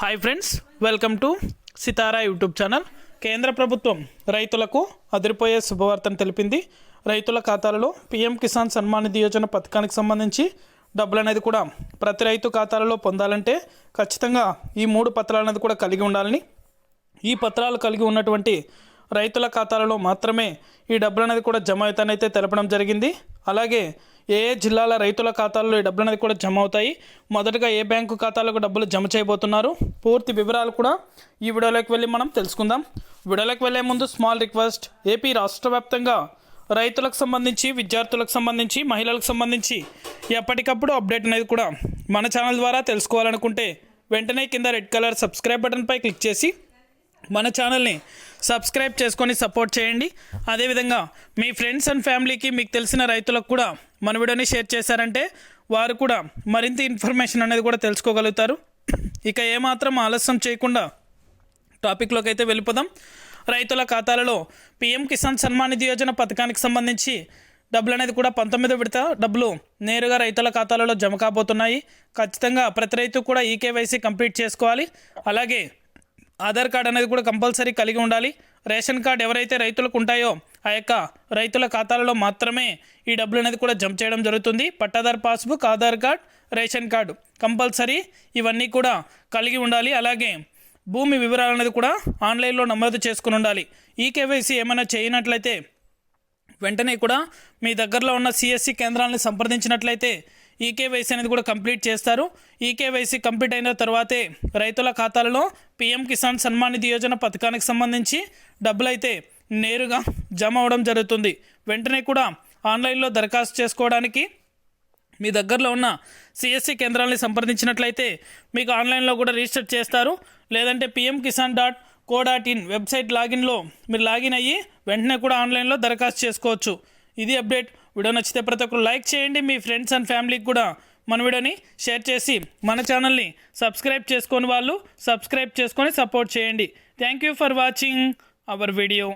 Hi friends welcome to Sitara YouTube channel కేంద్ర ప్రభుత్వం రైతులకు అదిరిపోయే శుభవార్తను తెలిపింది. రైతుల ఖాతాలలో పీఎం కిసాన్ సన్మాన్ నిధి యోజన పథకానికి సంబంధించి డబ్బులు అనేది కూడా ప్రతి రైతు ఖాతాలలో పొందాలంటే ఖచ్చితంగా ఈ మూడు పత్రాలు అనేది కూడా కలిగి ఉండాలని ఈ పత్రాలు కలిగి ఉన్నటువంటి రైతుల ఖాతాలలో మాత్రమే ఈ డబ్బులు అనేది కూడా జమ అవుతానైతే తెలపడం జరిగింది. అలాగే ఏ ఏ జిల్లాల రైతుల ఖాతాల్లో ఈ డబ్బులు అనేది కూడా జమ అవుతాయి? మొదటగా ఏ బ్యాంకు ఖాతాలకు డబ్బులు జమ చేయబోతున్నారు? పూర్తి వివరాలు కూడా ఈ వీడియోలోకి వెళ్ళి మనం తెలుసుకుందాం. వీడియోలోకి వెళ్ళే ముందు స్మాల్ రిక్వెస్ట్ ఏపీ రాష్ట్ర వ్యాప్తంగా రైతులకు సంబంధించి విద్యార్థులకు సంబంధించి మహిళలకు సంబంధించి ఎప్పటికప్పుడు అప్డేట్ అనేది కూడా మన ఛానల్ ద్వారా తెలుసుకోవాలనుకుంటే వెంటనే కింద రెడ్ కలర్ సబ్స్క్రైబ్ బటన్పై క్లిక్ చేసి మన ఛానల్ని సబ్స్క్రైబ్ చేసుకొని సపోర్ట్ చేయండి. అదేవిధంగా మీ ఫ్రెండ్స్ అండ్ ఫ్యామిలీకి మీకు తెలిసిన రైతులకు కూడా మన వీడియోని షేర్ చేశారంటే వారు కూడా మరింత ఇన్ఫర్మేషన్ అనేది కూడా తెలుసుకోగలుగుతారు. ఇక ఏమాత్రం ఆలస్యం చేయకుండా టాపిక్లోకి అయితే వెళ్ళిపోదాం. రైతుల ఖాతాలలో పీఎం కిసాన్ సన్మాన్ నిధి యోజన పథకానికి సంబంధించి డబ్బులు అనేది కూడా పంతొమ్మిది విడత డబ్బులు నేరుగా రైతుల ఖాతాలలో జమ కాబోతున్నాయి. ఖచ్చితంగా ప్రతి రైతు కూడా ఈ కేవైసీ కంప్లీట్ చేసుకోవాలి. అలాగే ఆధార్ కార్డ్ అనేది కూడా కంపల్సరీ కలిగి ఉండాలి. రేషన్ కార్డ్ ఎవరైతే రైతులకు ఉంటాయో ఆ యొక్క రైతుల ఖాతాలలో మాత్రమే ఈ డబ్బులు అనేది కూడా జమ చేయడం జరుగుతుంది. Pattadar passbook Aadhaar card ration card compulsory ఇవన్నీ కూడా కలిగి ఉండాలి. అలాగే భూమి వివరాలు అనేది కూడా ఆన్లైన్లో నమోదు చేసుకుని ఉండాలి. ఈ కేవైసీ ఏమైనా చేయనట్లయితే వెంటనే కూడా మీ దగ్గరలో ఉన్న సిఎస్సి కేంద్రాలను సంప్రదించినట్లయితే ఈకేవైసీ అనేది కూడా కంప్లీట్ చేస్తారు. ఈకేవైసీ కంప్లీట్ అయిన తర్వాతే రైతుల ఖాతాలలో పీఎం కిసాన్ సన్మాన్ నిధి యోజన పథకానికి సంబంధించి డబ్బులైతే నేరుగా జమ అవడం జరుగుతుంది. వెంటనే కూడా ఆన్లైన్లో దరఖాస్తు చేసుకోవడానికి మీ దగ్గరలో ఉన్న సిఎస్సి కేంద్రాలని సంప్రదించినట్లయితే మీకు ఆన్లైన్లో కూడా రిజిస్టర్ చేస్తారు. లేదంటే PM Kisan dot co dot in website లాగిన్లో మీరు లాగిన్ అయ్యి వెంటనే కూడా ఆన్లైన్లో దరఖాస్తు చేసుకోవచ్చు. ఇది అప్డేట్. వీడియో నచ్చితే ప్రతి ఒక్కరు లైక్ చేయండి. మీ ఫ్రెండ్స్ అండ్ ఫ్యామిలీకి కూడా మన వీడియోని షేర్ చేసి మన ఛానల్ని సబ్స్క్రైబ్ చేసుకొని వాళ్ళు సబ్స్క్రైబ్ చేసుకొని సపోర్ట్ చేయండి. Thank you for watching our video.